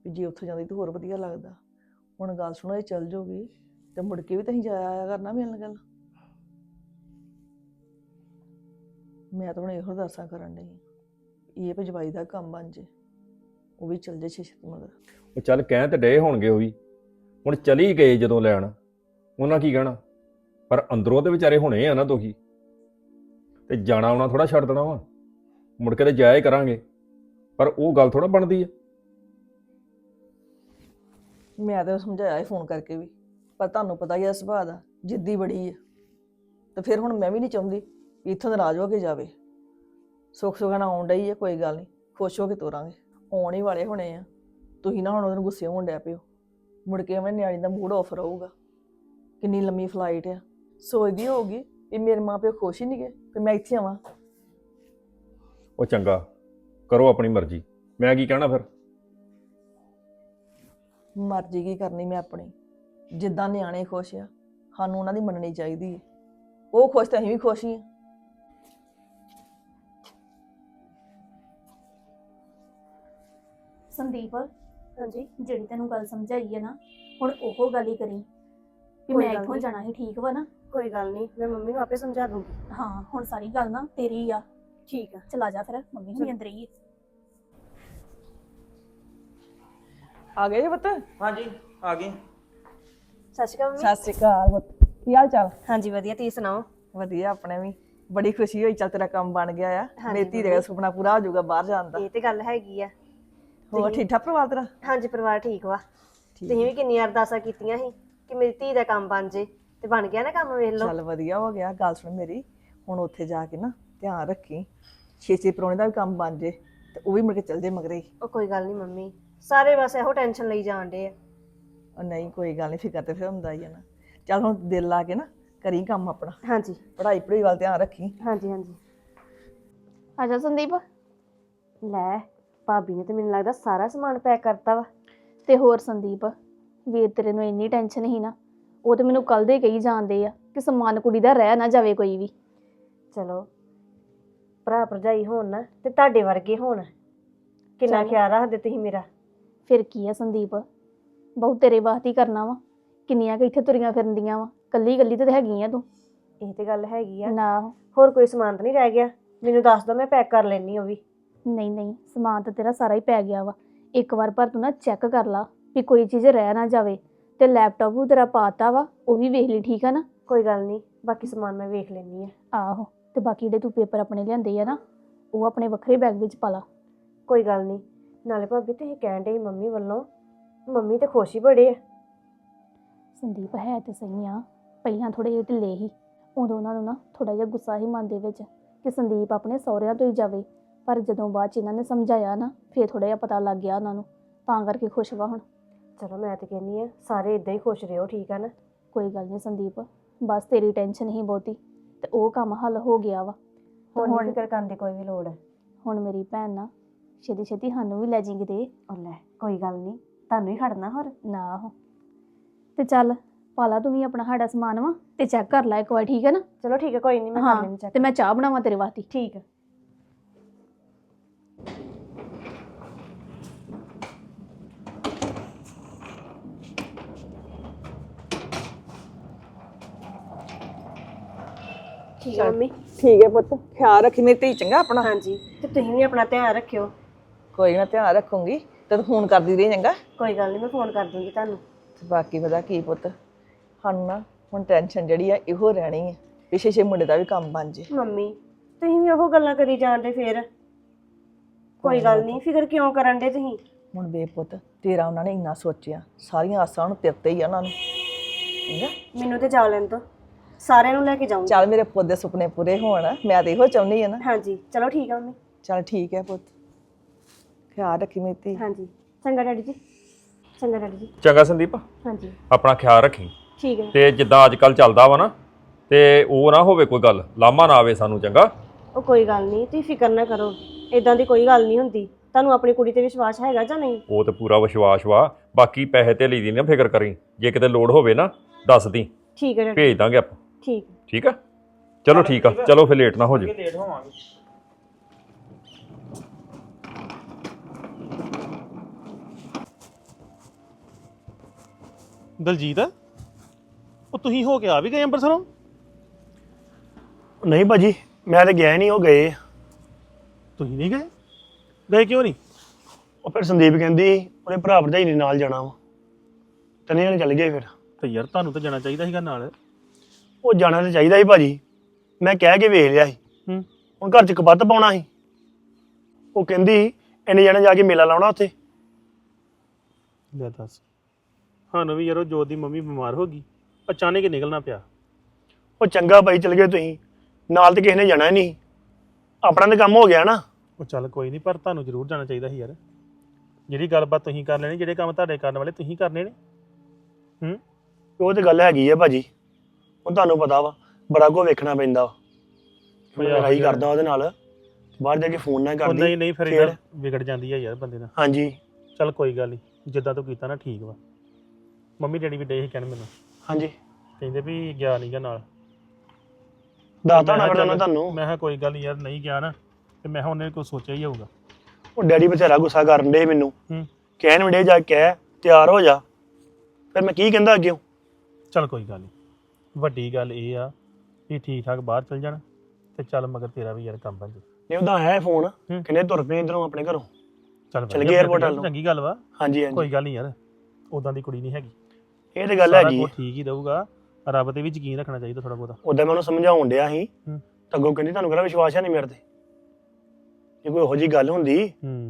ਵੀ ਜੇ ਉੱਥੇ ਜਾਂਦੀ ਤਾਂ ਹੋਰ ਵਧੀਆ ਲੱਗਦਾ। ਹੁਣ ਗੱਲ ਸੁਣੋ ਇਹ ਚੱਲ ਜਾਊਗੀ ਤੇ ਮੁੜ ਕੇ ਵੀ ਤਾਂ ਅਸੀਂ ਜਾਇਆ ਆਇਆ ਕਰਨਾ ਮਿਲਣ ਗੱਲ। ਮੈਂ ਤਾਂ ਹੁਣ ਇਹੋ ਦਰਸਾਂ ਕਰਨ ਹਾਂ। ਇਹ ਵੀ ਜਵਾਈ ਦਾ ਕੰਮ ਬਣ ਜੇ ਉਹ ਵੀ ਚੱਲ ਜੇ ਛੇ ਛੇ ਮਗਰ। ਉਹ ਚੱਲ ਕਹਿ ਤੇ ਡਏ ਹੋਣਗੇ ਉਹ ਵੀ। ਹੁਣ ਚਲੀ ਗਏ ਜਦੋਂ ਲੈਣ। ਉਹਨਾਂ ਕੀ ਕਹਿਣਾ? ਪਰ ਅੰਦਰੋਂ ਤੇ ਵਿਚਾਰੇ ਹੋਣੇ ਆ ਨਾ ਦੁਖੀ ਤੇ ਜਾਣਾ ਆਉਣਾ ਥੋੜਾ ਛੱਡ ਦੇਣਾ ਵਾ। ਮੁੜ ਕੇ ਤੇ ਜਾਇਆ ਹੀ ਕਰਾਂਗੇ। ਪਰ ਉਹ ਗੱਲ ਥੋੜਾ ਬਣਦੀ ਆ। ਮੈਂ ਤਾਂ ਸਮਝਾਇਆ ਹੀ ਫੋਨ ਕਰਕੇ ਵੀ। ਪਰ ਤੁਹਾਨੂੰ ਪਤਾ ਹੀ ਹੈ ਸੁਭਾਅ ਦਾ, ਜਿੱਦੀ ਬੜੀ ਹੈ ਤੇ ਫਿਰ ਹੁਣ ਮੈਂ ਵੀ ਨਹੀਂ ਚਾਹੁੰਦੀ ਵੀ ਇੱਥੋਂ ਨਾਰਾਜ਼ ਹੋ ਕੇ ਜਾਵੇ। ਸੁੱਖ ਸੁੱਖ ਨਾਲ ਆਉਣ ਡਈ ਹੈ ਕੋਈ ਗੱਲ ਨਹੀਂ। ਖੁਸ਼ ਹੋ ਕੇ ਤੋਰਾਂਗੇ। ਆਉਣ ਹੀ ਵਾਲੇ ਹੋਣੇ ਆ। ਤੁਸੀਂ ਨਾ ਹੁਣ ਉਹਨੂੰ ਗੁੱਸੇ ਹੋਣ ਡਿਆ ਪਿਓ। ਮੁੜ ਕੇ ਮੈਂ ਨਿਆਣੀ ਦਾ ਮੂਡ ਆਫ ਰਹੂਗਾ। ਕਿੰਨੀ ਲੰਮੀ ਫਲਾਈਟ ਆ। ਸੋਚਦੀ ਹੋਊਗੀ ਵੀ ਮੇਰੇ ਮਾਪਿਓ ਖੁਸ਼ ਹੀ ਨਹੀਂ ਗਏ ਕਿ ਮੈਂ ਇੱਥੇ ਆਵਾਂ। ਉਹ ਚੰਗਾ ਕਰੋ ਆਪਣੀ ਮਰਜ਼ੀ। ਮੈਂ ਕੀ ਕਹਿਣਾ ਫਿਰ? ਮਰਜ਼ੀ ਕੀ ਕਰਨੀ ਮੈਂ ਆਪਣੀ। ਜਿੱਦਾਂ ਨਿਆਣੇ ਖੁਸ਼ ਆ ਸਾਨੂੰ ਉਹਨਾਂ ਦੀ ਮੰਨਣੀ ਚਾਹੀਦੀ ਹੈ ਉਹ ਖੁਸ਼ ਤਾਂ ਅਸੀਂ ਵੀ ਖੁਸ਼ ਹੀ ਹਾਂ ਸੰਦੀਪ ਹਾਂਜੀ ਜਿਹੜੀ ਤੈਨੂੰ ਗੱਲ ਸਮਝਾਈ ਹੈ ਨਾ ਹੁਣ ਉਹ ਗੱਲ ਹੀ ਕਰੀ। ਕਿ ਕੋਈ ਮੈਂ ਗੱਲ ਇੱਥੋਂ। ਜਾਣਾ ਹੀ ਠੀਕ ਵਾ ਨਾ? ਕੋਈ ਗੱਲ ਨਹੀਂ ਮੈਂ ਮੰਮੀ ਨੂੰ ਆਪੇ ਸਮਝਾ ਦੂੰਗੀ। ਹਾਂ ਹੁਣ ਸਾਰੀ ਗੱਲ ਨਾ ਤੇਰੀ ਆ। ਠੀਕ ਆ। ਚਲਾ ਜਾ ਫਿਰ ਮੰਮੀ ਹੁਣੀ ਅੰਦਰ ਹੀ ਆ। ਆ ਗਏ ਜੀ ਪੁੱਤ? ਹਾਂਜੀ ਆ ਗਏ। ਸਤਿ ਸ਼੍ਰੀ ਅਕਾਲ ਮੰਮੀ। ਸਤਿ ਸ਼੍ਰੀ ਅਕਾਲ ਪੁੱਤ ਕੀ ਹਾਲ ਚਾਲ? ਹਾਂਜੀ ਵਧੀਆ ਤੁਸੀਂ ਸੁਣਾਓ? ਵਧੀਆ ਆਪਣੇ ਵੀ। ਬੜੀ ਖੁਸ਼ੀ ਹੋਈ ਚੱਲ ਤੇਰਾ ਕੰਮ ਬਣ ਗਿਆ ਆ। ਹਾਂਜੀ, ਧੀ ਦਾ ਸੁਪਨਾ ਪੂਰਾ ਹੋ ਜਾਊਗਾ ਬਾਹਰ ਜਾਣ ਦਾ। ਇਹ ਤੇ ਗੱਲ ਹੈਗੀ ਆ। ਹੋਰ ਠੀਕ ਠਾਕ ਪਰਿਵਾਰ ਤੇਰਾ? ਹਾਂਜੀ ਪਰਿਵਾਰ ਠੀਕ ਵਾ। ਤੁਸੀਂ ਵੀ ਕਿੰਨੀਆਂ ਅਰਦਾਸਾਂ ਕੀਤੀਆਂ ਸੀ? ਕਿ ਮੇਰੀ ਧੀ ਦਾ ਕੰਮ ਬਣ ਜੇ ਤੇ ਬਣ ਗਿਆ ਨਾ ਕੰਮ ਵੇਖ ਲਓ। ਚੱਲ ਵਧੀਆ ਹੋ ਗਿਆ ਗੱਲ ਸੁਣ ਮੇਰੀ ਹੁਣ ਉੱਥੇ ਜਾ ਕੇ ਨਾ ਧਿਆਨ ਰੱਖੀ ਛੇ ਛੇ ਪਰੋਣੇ ਦਾ ਵੀ ਕੰਮ ਬਣ ਜੇ ਤੇ ਉਹ ਵੀ ਮੁੜ ਕੇ ਚੱਲ ਜੇ ਮਗਰੇ ਹੀ। ਉਹ ਕੋਈ ਗੱਲ ਨਹੀਂ ਮੰਮੀ ਸਾਰੇ ਬਸ ਇਹੋ ਟੈਨਸ਼ਨ ਲਈ ਜਾਣ ਡੇ ਆ। ਉਹ ਨਹੀਂ ਕੋਈ ਗੱਲ ਨਹੀਂ ਫਿਕਰ ਤੇ ਫਿਰ ਹੁੰਦਾ ਹੀ ਆ ਨਾ। ਚੱਲ ਹੁਣ ਦਿਲ ਲਾ ਕੇ ਨਾ ਕਰੀ ਕੰਮ ਆਪਣਾ। ਹਾਂਜੀ। ਪੜ੍ਹਾਈ ਪੜ੍ਹਾਈ ਵੱਲ ਧਿਆਨ ਰੱਖੀ। ਹਾਂਜੀ ਹਾਂਜੀ। ਆ ਜਾ ਸੰਦੀਪ। ਲੈ ਭਾਬੀ ਨੇ ਤੇ ਮੈਨੂੰ ਲੱਗਦਾ ਸਾਰਾ ਸਮਾਨ ਪੈਕ ਕਰਤਾ ਵਾ। ਤੇ ਹੋਰ ਸੰਦੀਪ ਵੀਰ ਤੇਰੇ ਨੂੰ ਇੰਨੀ ਟੈਨਸ਼ਨ ਹੀ ਨਾ ਉਹ ਤੇ ਮੈਨੂੰ ਕੱਲ ਦੇ ਕਹੀ ਜਾਂਦੇ ਆ ਕਿ ਸਮਾਨ ਕੁੜੀ ਦਾ ਰਹਿ ਨਾ ਜਾਵੇ ਕੋਈ ਵੀ। ਚਲੋ ਭਰਾ ਭਰਜਾਈ ਹੋਣ ਨਾ ਤੇ ਤੁਹਾਡੇ ਵਰਗੇ ਹੋਣ। ਕਿੰਨਾ ਚੱਲ। ਖਿਆਲ ਰੱਖਦੇ ਤੁਸੀਂ ਮੇਰਾ? ਫਿਰ ਕੀ ਆ ਸੰਦੀਪ? ਬਹੁਤ ਤੇਰੇ ਵਾਸਤੇ ਹੀ ਕਰਨਾ ਵਾ। ਕਿੰਨੀਆਂ ਕਿ ਇੱਥੇ ਤੁਰੀਆਂ ਫਿਰਨਦੀਆਂ ਵਾ। ਕੱਲੀ ਕੱਲੀ ਤੇ ਹੈਗੀ ਆ ਤੂੰ। ਇਹ ਤੇ ਗੱਲ ਹੈਗੀ ਆ। ਨਾ। ਹੋਰ ਕੋਈ ਸਮਾਨ ਤਾਂ ਨਹੀਂ ਰਹਿ ਗਿਆ? ਮੈਨੂੰ ਦੱਸ ਦਿਓ ਮੈਂ ਪੈਕ ਕਰ ਲੈਣੀ ਉਹ ਵੀ। ਨਹੀਂ ਨਹੀਂ ਸਮਾਨ ਤਾਂ ਤੇਰਾ ਸਾਰਾ ਹੀ ਪੈ ਗਿਆ ਵਾ। ਇੱਕ ਵਾਰ ਪਰ ਤੂੰ ਨਾ ਚੈੱਕ ਕਰ ਲਾ। ਵੀ ਕੋਈ ਚੀਜ਼ ਰਹਿ ਨਾ ਜਾਵੇ। ਤੇ ਲੈਪਟਾਪ ਵੀ ਤੇਰਾ ਪਾਤਾ ਵਾ ਉਹ ਵੀ ਵੇਖ ਲਈ ਠੀਕ ਆ ਨਾ? ਕੋਈ ਗੱਲ ਨਹੀਂ ਬਾਕੀ ਸਮਾਨ ਮੈਂ ਵੇਖ ਲੈਣੀ ਆ। ਆਹੋ ਤੇ ਬਾਕੀ ਜਿਹੜੇ ਤੂੰ ਪੇਪਰ ਆਪਣੇ ਲਿਆਂਦੇ ਆ ਨਾ ਉਹ ਆਪਣੇ ਵੱਖਰੇ ਬੈਗ ਵਿੱਚ ਪਾ ਲਾ। ਕੋਈ ਗੱਲ ਨਹੀਂ ਨਾਲੇ ਭਾਬੀ ਤੁਸੀਂ ਕਹਿਣ ਦੇ ਮੰਮੀ ਵੱਲੋਂ ਮੰਮੀ ਤੇ ਖੁਸ਼ ਹੀ ਬੜੇ ਆ। ਸੰਦੀਪ ਹੈ ਤੇ ਸਹੀ ਆ ਪਹਿਲਾਂ ਥੋੜੇ ਜਿਹੇ ਢਿੱਲੇ ਸੀ ਉਦੋਂ ਉਹਨਾਂ ਨੂੰ ਨਾ ਥੋੜਾ ਜਿਹਾ ਗੁੱਸਾ ਹੀ ਮਨ ਦੇ ਵਿੱਚ ਕਿ ਸੰਦੀਪ ਆਪਣੇ ਸਹੁਰਿਆਂ ਤੋਂ ਹੀ ਜਾਵੇ। ਪਰ ਜਦੋਂ ਬਾਅਦ ਚ ਇਹਨਾਂ ਨੇ ਸਮਝਾਇਆ ਨਾ ਫੇਰ ਥੋੜਾ ਜਿਹਾ ਪਤਾ ਲੱਗ ਗਿਆ ਉਹਨਾਂ ਨੂੰ ਤਾਂ ਕਰਕੇ ਖੁਸ਼ ਵਾ ਹੁਣ। ਚਲੋ ਮੈਂ ਤੇ ਕਹਿੰਨੀ ਆ ਸਾਰੇ ਇਦਾਂ ਹੀ ਖੁਸ਼ ਰਹੋ ਠੀਕ ਆ ਨਾ? ਕੋਈ ਗੱਲ ਨਹੀਂ ਸੰਦੀਪ ਬਸ ਤੇਰੀ ਟੈਨਸ਼ਨ ਹੀ ਬਹੁਤੀ ਤੇ ਉਹ ਕੰਮ ਹੱਲ ਹੋ ਗਿਆ ਵਾ। ਤੇ ਹੁਣ ਹੁਣ ਨਹੀਂ ਫਿਕਰ ਕਰਨ ਦੀ ਕੋਈ ਵੀ ਲੋੜ ਹੈ ਹੁਣ ਮੇਰੀ ਭੈਣ ਨਾ ਛੇਤੀ ਛੇਤੀ ਸਾਨੂੰ ਵੀ ਲੈ ਜਾਈਂ ਕਿਤੇ ਉਹ ਲੈ ਕੋਈ ਗੱਲ ਨਹੀਂ ਤੁਹਾਨੂੰ ਹੀ ਖੜਨਾ ਹੋਰ। ਨਾ ਹੋ ਤੇ ਚੱਲ ਪਾਲਾ ਤੂੰ ਵੀ ਆਪਣਾ ਸਾਡਾ ਸਮਾਨ ਵਾ ਤੇ ਚੈੱਕ ਕਰ ਲੈ ਇੱਕ ਵਾਰ ਠੀਕ ਹੈ ਨਾ? ਚਲੋ ਠੀਕ ਹੈ ਕੋਈ ਨਹੀਂ ਮੈਂ ਕਰ ਲੈਣੀ ਚੈੱਕ ਤੇ ਮੈਂ ਚਾਹ ਬਣਾਵਾਂ ਤੇਰੇ ਵਾਸਤੇ। ਠੀਕ ਹੈ ਠੀਕ ਹੈ ਮੰਮੀ ਠੀਕ ਹੈ ਪੁੱਤ ਖਿਆਲ ਰੱਖੀ ਮੇਰੀ ਧੀ ਚੰਗਾ ਆਪਣਾ। ਹਾਂਜੀ ਤੇ ਤੁਸੀਂ ਵੀ ਆਪਣਾ ਧਿਆਨ ਰੱਖਿਓ। ਕੋਈ ਨਾ ਧਿਆਨ ਰੱਖੂੰਗੀ ਤੇ ਫੋਨ ਕਰਦੀ ਰਹੀ ਚੰਗਾ। ਕੋਈ ਗੱਲ ਨਹੀਂ ਮੈਂ ਫੋਨ ਕਰ ਦੂੰਗੀ ਤੁਹਾਨੂੰ। ਤੇ ਬਾਕੀ ਪਤਾ ਕੀ ਪੁੱਤ ਸਾਨੂੰ ਨਾ ਹੁਣ ਟੈਨਸ਼ਨ ਜਿਹੜੀ ਆ ਇਹੋ ਰਹਿਣੀ ਹੈ ਪਿਛੇ ਛੇ ਮੁੰਡੇ ਦਾ ਵੀ ਕੰਮ ਬਣ ਜੇ। ਮੰਮੀ ਤੁਸੀਂ ਵੀ ਉਹ ਗੱਲਾਂ ਕਰੀ ਜਾਂਦੇ ਫੇਰ। ਕੋਈ ਗੱਲ ਨਹੀਂ ਫਿਕਰ ਕਿਉਂ ਕਰਨ ਦੇ ਤੁਸੀਂ? ਹੁਣ ਵੇ ਪੁੱਤ ਤੇਰਾ ਉਹਨਾਂ ਨੇ ਇੰਨਾ ਸੋਚਿਆ ਸਾਰੀਆਂ ਆਸਾਂ ਨੂੰ ਤੇਰੇ ਤੇ ਹੀ ਆ ਉਹਨਾਂ ਨੂੰ। ਮੈਨੂੰ ਤੇ ਜਾ ਲੈਣ ਦੋ। ਸਾਰਿਆਂ ਨੂੰ ਲੈ ਕੇ ਜਾਊਂਗੀ। ਚੱਲ ਮੇਰੇ ਪੁੱਤ ਦੇ ਸੁਪਨੇ ਪੂਰੇ ਹੋਣ ਮੈਂ ਤੇ ਇਹੋ ਚਾਹੁੰਦੀ ਆ ਨਾ। ਹਾਂਜੀ ਚਲੋ ਠੀਕ ਆ ਮੰਮੀ। ਚੱਲ ਠੀਕ ਹੈ ਪੁੱਤ। ਖਿਆਲ ਰੱਖੀ ਮੇਰੀ ਧੀ ਹਾਂਜੀ। ਚੰਗਾ ਡੈਡੀ ਜੀ। ਚੰਗਾ ਡੈਡੀ ਜੀ। ਚੰਗਾ ਸੰਦੀਪ। ਹਾਂਜੀ। ਆਪਣਾ ਖਿਆਲ ਰੱਖੀ। ਠੀਕ ਹੈ ਤੇ ਜਿੱਦਾਂ ਅੱਜ ਕੱਲ ਚੱਲਦਾ ਵਾ ਨਾ ਤੇ ਉਹ ਨਾ ਹੋਵੇ ਕੋਈ ਗੱਲ ਲਾਮਾ ਨਾ ਆਵੇ ਸਾਨੂੰ ਚੰਗਾ? ਉਹ ਕੋਈ ਗੱਲ ਨਹੀਂ ਤੁਸੀਂ ਫਿਕਰ ਨਾ ਕਰੋ। ਇਦਾਂ ਦੀ ਕੋਈ ਗੱਲ ਨਹੀਂ ਹੁੰਦੀ। ਤੁਹਾਨੂੰ ਆਪਣੀ ਕੁੜੀ ਤੇ ਵਿਸ਼ਵਾਸ ਹੈਗਾ ਜਾਂ ਨਹੀਂ? ਉਹ ਤੇ ਪੂਰਾ ਵਿਸ਼ਵਾਸ ਵਾ ਬਾਕੀ ਪੈਸੇ ਤੇ ਲਈ ਦੀ ਨਾ ਫਿਕਰ ਕਰੀ। ਜੇ ਕਿਤੇ ਲੋੜ ਹੋਵੇ ਨਾ ਦੱਸ ਦੀ। ਠੀਕ ਹੈ ਡੈਡੀ ਭੇਜ ਦਾਂਗੇ ਆਪਾਂ। ਠੀਕ। ਠੀਕ ਆ? ਚਲੋ ਠੀਕ ਆ। ਚਲੋ ਫਿਰ ਲੇਟ ਨਾ ਹੋ ਜੇ। ਲੇਟ ਹੋਵਾਂਗੇ। ਦਲਜੀਤ ਉਹ ਤੁਸੀਂ ਹੋ ਕੇ ਆ ਵੀ ਗਏ ਅੰਬਰਸਰੋਂ? ਨਹੀਂ ਭਾਜੀ ਮੈਂ ਤਾਂ ਗਿਆ ਨਹੀਂ ਉਹ ਗਏ। ਤੁਸੀਂ ਨਹੀਂ ਗਏ? ਗਏ ਕਿਉਂ ਨਹੀਂ? ਉਹ ਫਿਰ ਸੰਦੀਪ ਕਹਿੰਦੀ ਉਹਨੇ ਭਰਾ ਭਰਜਾਈ ਦੇ ਨਾਲ ਜਾਣਾ ਵਾ। ਤਨੇ ਜਣੇ ਚੱਲ ਗਏ ਫਿਰ। ਤੇ ਯਾਰ ਤੁਹਾਨੂੰ ਤਾਂ ਜਾਣਾ ਚਾਹੀਦਾ ਸੀਗਾ ਨਾਲ। ਉਹ ਜਾਣਾ ਤਾਂ ਚਾਹੀਦਾ ਸੀ ਭਾਜੀ। ਮੈਂ ਕਹਿ ਕੇ ਵੇਖ ਲਿਆ ਸੀ। ਹੂੰ। ਹੁਣ ਘਰ ਚ ਕਪੱਤ ਪਾਉਣਾ ਸੀ। ਉਹ ਕਹਿੰਦੀ ਇੰਨੇ ਜਣੇ ਜਾ ਕੇ ਮੇਲਾ ਲਾਉਣਾ ਉੱਥੇ। ਲੈ ਦੱਸ। ਸਾਨੂੰ ਵੀ ਯਾਰੋ ਜੋਤ ਦੀ ਮੰਮੀ ਬਿਮਾਰ ਹੋ ਗਈ। ਅਚਾਨਕ ਹੀ ਨਿਕਲਣਾ ਪਿਆ। ਉਹ ਚੰਗਾ ਭਾਈ ਚਲ ਗਏ ਤੁਸੀਂ। ਨਾਲ ਤੇ ਕਿਸੇ ਨੇ ਜਾਣਾ ਹੀ ਨਹੀਂ। ਆਪਣਾ ਤਾਂ ਕੰਮ ਹੋ ਗਿਆ ਨਾ। ਉਹ ਚੱਲ ਕੋਈ ਨਹੀਂ ਪਰ ਤੁਹਾਨੂੰ ਜ਼ਰੂਰ ਜਾਣਾ ਚਾਹੀਦਾ ਸੀ ਯਾਰ। ਜਿਹੜੀ ਗੱਲਬਾਤ ਤੁਸੀਂ ਕਰ ਲੈਣੀ ਜਿਹੜੇ ਕੰਮ ਤੁਹਾਡੇ ਕਰਨ ਵਾਲੇ ਤੁਸੀਂ ਕਰਨੇ ਨੇ। ਹੂੰ? ਉਹ ਤੇ ਗੱਲ ਹੈਗੀ ਆ ਭਾਜੀ। ਹੁਣ ਤੁਹਾਨੂੰ ਪਤਾ ਵਾ ਬੜਾ ਕੋ ਵੇਖਣਾ ਪੈਂਦਾ ਵਾ। ਮੈਂ ਆਹੋ ਲੜਾਈ ਯਾਰ। ਕਰਦਾ ਉਹਦੇ ਨਾਲ ਬਾਹਰ ਜਾ ਕੇ ਫੋਨ ਨਾ ਉਹ ਕਰਦੀ ਨਹੀਂ ਨਹੀਂ ਫਿਰ? ਏਦਾਂ ਵਿਗੜ ਜਾਂਦੀ ਹੈ ਯਾਰ ਬੰਦੇ ਨਾਲ। ਹਾਂਜੀ। ਚੱਲ ਕੋਈ ਗੱਲ ਨਹੀਂ ਜਿੱਦਾਂ ਤੂੰ ਕੀਤਾ ਨਾ ਠੀਕ ਵਾ। ਮੰਮੀ ਡੈਡੀ ਵੀ ਡੇ ਸੀ ਕਹਿਣ ਮੈਨੂੰ। ਹਾਂਜੀ। ਕਹਿੰਦੇ ਵੀ ਗਿਆ ਨਹੀਂਗਾ ਨਾਲ। ਦੱਸਦਾ ਮੈਂ ਕਿਹਾ ਮੈਂ ਤੁਹਾਨੂੰ। ਮੈਂ ਕਿਹਾ ਕੋਈ ਗੱਲ ਨੀ ਯਾਰ ਨਹੀਂ ਗਿਆ ਨਾ ਤੇ ਮੈਂ ਕਿਹਾ ਉਹਨੇ ਕੋਈ ਸੋਚਿਆ ਹੀ ਹੋਊਗਾ। ਉਹ ਡੈਡੀ ਬਥੇਰਾ ਗੁੱਸਾ ਕਰਨ ਦੇ ਮੈਨੂੰ। ਹੂੰ। ਕਹਿਣ ਵੜੇ ਜਾ ਕੇ ਕਹਿ ਤਿਆਰ ਹੋ ਜਾ। ਫਿਰ ਮੈਂ ਕੀ ਕਹਿੰਦਾ ਅੱਗੇ ਚੱਲ ਕੋਈ ਗੱਲ ਨਹੀਂ ਵੱਡੀ ਗੱਲ ਇਹ ਆ ਵੀ ਠੀਕ ਠਾਕ ਬਾਹਰ ਚਲ ਜਾਣ ਤੇ ਚੱਲ ਮਗਰ ਤੇਰਾ ਵੀ ਯਾਰ ਕੰਮ ਬਣ ਜੇ ਨਹੀਂ ਉਹਦਾ ਹੈ ਫੋਨ ਹੂੰ। ਕਹਿੰਦੇ ਤੁਰ ਪਏ ਇਧਰੋਂ ਆਪਣੇ ਘਰੋਂ ਚੱਲ ਚੱਲ ਗਏ airport ਵੱਲ ਨੂੰ। ਚੰਗੀ ਗੱਲ ਵਾ ਹਾਂਜੀ ਹਾਂਜੀ ਕੋਈ ਗੱਲ ਨਹੀਂ ਯਾਰ ਉਦਾਂ ਦੀ ਕੁੜੀ ਨਹੀਂ ਹੈਗੀ ਇਹ ਤੇ ਗੱਲ ਸਾਰਾ ਹੈਗੀ ਕੁਛ ਠੀਕ ਹੀ ਰਹੂਗਾ ਰੱਬ ਤੇ ਵੀ ਯਕੀਨ ਰੱਖਣਾ ਚਾਹੀਦਾ ਥੋੜਾ ਬਹੁਤਾ ਉਦੋਂ ਮੈਂ ਉਹਨੂੰ ਸਮਝਾਉਣ ਡਿਆ ਸੀ ਹੂੰ। ਤਾਂ ਅੱਗੋਂ ਕਹਿੰਦੀ ਤੁਹਾਨੂੰ ਕਿਹੜਾ ਵਿਸ਼ਵਾਸ ਹੈ ਨਹੀਂ ਮੇਰੇ ਤੇ ਜੇ ਕੋਈ ਇਹੋ ਜੀ ਗੱਲ ਹੁੰਦੀ ਹੂੰ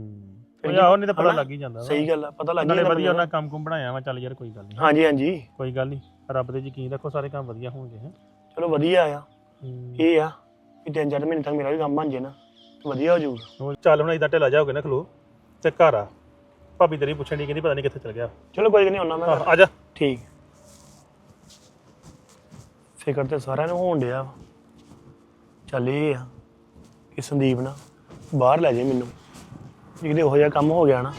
ਫਿਰ ਉਹ ਕੀ- ਆਹੋ ਨਹੀਂ ਤਾਂ ਪਤਾ ਹਨਾ? ਲੱਗ ਹੀ ਜਾਂਦਾ ਵਾ। ਸਹੀ ਗੱਲ ਆ ਪਤਾ ਲੱਗ ਨਾਲੇ ਜਾਂਦਾ ਵਧੀਆ ਉਹਨਾਂ। ਕੰਮ ਕੁਮ ਬਣਾਇਆ ਵਾ ਚੱਲ ਯਾਰ ਕੋਈ ਗੱਲ ਨਹੀਂ ਹਾਂਜੀ ਹਾਂਜੀ ਕੋਈ ਗੱਲ ਨਹੀਂ ਰੱਬ ਤੇ ਯਕੀਨ ਰੱਖੋ ਸਾਰੇ ਕੰਮ ਵਧੀਆ ਹੋਣਗੇ ਹੈਂ। ਚਲੋ ਵਧੀਆ ਆ। ਇਹ ਆ ਕਿ ਤਿੰਨ ਚਾਰ ਮਹੀਨੇ ਤੱਕ ਮੇਰਾ ਵੀ ਕੰਮ ਬਣ ਜੇ ਨਾ ਤੇ ਵਧੀਆ ਹੋ ਜਾਊਗਾ। ਚੱਲ ਹੁਣ ਇਦਾਂ ਢਿੱਲਾ ਜਾਓਗੇ ਨਾ ਖਲੋ ਤੇ ਘਰ ਆ। ਭਾਬੀ ਤੇਰੀ ਪੁੱਛਣ ਦੀ ਕਹਿੰਦੀ ਪਤਾ ਨਹੀਂ ਕਿੱਥੇ ਚਲ ਗਿਆ। ਚਲੋ ਕੋਈ ਨਹੀਂ ਹੁੰਦਾ ਮੈਂ ਆ ਜਾ। ਠੀਕ। ਫਿਕਰ ਤੇ ਸਾਰਿਆਂ ਨੂੰ ਹੋਣ ਡਿਆ ਵਾ। ਚੱਲ ਇਹ ਆ ਕਿ ਸੰਦੀਪ ਨਾ ਬਾਹਰ ਲੈ ਜੇ ਮੈਨੂੰ। ਜੇ ਕਿਤੇ ਉਹੋ ਜਿਹਾ ਕੰਮ ਹੋ ਗਿਆ ਨਾ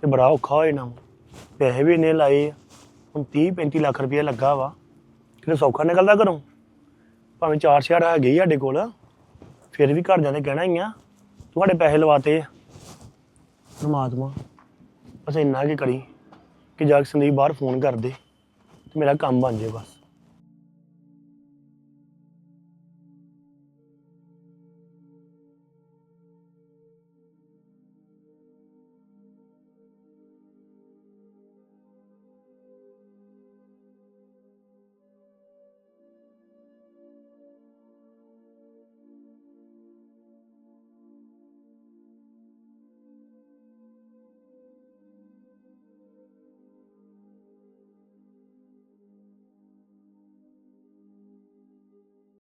ਤੇ ਬੜਾ ਔਖਾ ਹੋ ਜਾਣਾ ਵਾ। ਪੈਸੇ ਵੀ ਇੰਨੇ ਲਾਏ ਆ। ਹੁਣ 30 35 ਲੱਖ ਰੁਪਏ ਲੱਗਾ ਵਾ। ਕਿਤੇ ਸੌਖਾ ਨਿਕਲਦਾ ਘਰੋਂ। ਭਾਵੇਂ ਚਾਰ ਛਿਆੜ ਹੈਗੇ ਹੀ ਸਾਡੇ ਕੋਲ, ਫਿਰ ਵੀ ਘਰ ਜਾਂਦੇ ਕਹਿਣਾ ਹੀ ਆ। ਤੁਹਾਡੇ ਪੈਸੇ ਲਵਾਤੇ ਆ। ਪਰਮਾਤਮਾ, ਬਸ ਇੰਨਾ ਕੀ ਕਰੀ ਕਿ ਜਾ ਕੇ ਸੰਦੀਪ ਬਾਹਰ ਫੋਨ ਕਰ ਦੇ ਤੇ ਮੇਰਾ ਕੰਮ ਬਣ ਜੇ ਬਸ।